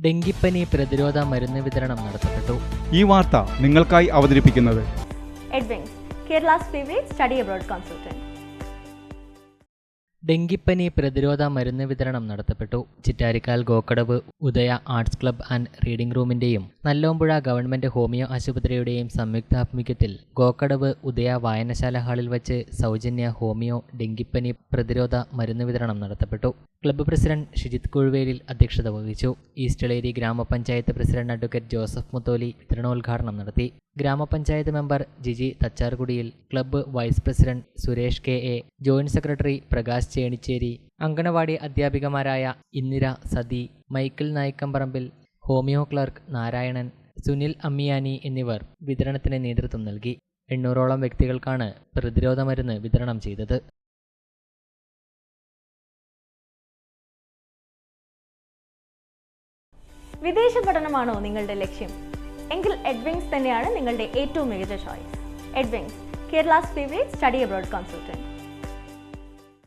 ഡെങ്കിപ്പനി പ്രതിരോധ മരുന്ന് വിതരണം നടത്തപ്പെട്ടു ഈ വാർത്ത നിങ്ങൾക്കായി അവതരിപ്പിക്കുന്നത് Kerala favorite study abroad consultant. ഡെങ്കിപ്പനി പ്രതിരോധ മരുന്ന് വിതരണം നടത്തപ്പെട്ടു. Chittarikkal Gokkadavu Udaya arts club and reading റൂമിന്റെയും Nallompuzha government homeo ആശുപത്രിയുടെയും സംയുക്താഭിമുഖ്യത്തിൽ ഗോക്കടവ് ഉദയ വായനശാല ഹാളിൽ വച്ച് സൗജന്യ ഹോമിയോ ഡെങ്കിപ്പനി പ്രതിരോധ മരുന്ന് വിതരണം നടത്തപ്പെട്ടു. ക്ലബ്ബ് പ്രസിഡന്റ് ഷിജിത് കുഴുവേലിൽ അധ്യക്ഷത വഹിച്ചു. ഈസ്റ്റളേരി ഗ്രാമപഞ്ചായത്ത് പ്രസിഡന്റ് അഡ്വക്കേറ്റ് ജോസഫ് മുത്തോലി വിതരണോദ്ഘാടനം നടത്തി. ഗ്രാമപഞ്ചായത്ത് member Jiji Thacharkudiyil club vice president Suresh K A joint secretary Prakash Chenicheri anganwadi അധ്യാപികമാരായ Indira Sathi Michael Nayikkamparambil homeo clerk Narayanan Sunil Ammiyani എന്നിവർ വിതരണത്തിന് നേതൃത്വം നൽകി. എണ്ണൂറോളം വ്യക്തികൾക്കാണ് പ്രതിരോധ മരുന്ന് വിതരണം ചെയ്തത്. വിദേശ പഠനമാണോ നിങ്ങളുടെ ലക്ഷ്യം? എങ്കിൽ എഡ്വിങ്സ് തന്നെയാണ് നിങ്ങളുടെ ഏറ്റവും മികച്ച choice Edwings Kerala's favourite study abroad consultant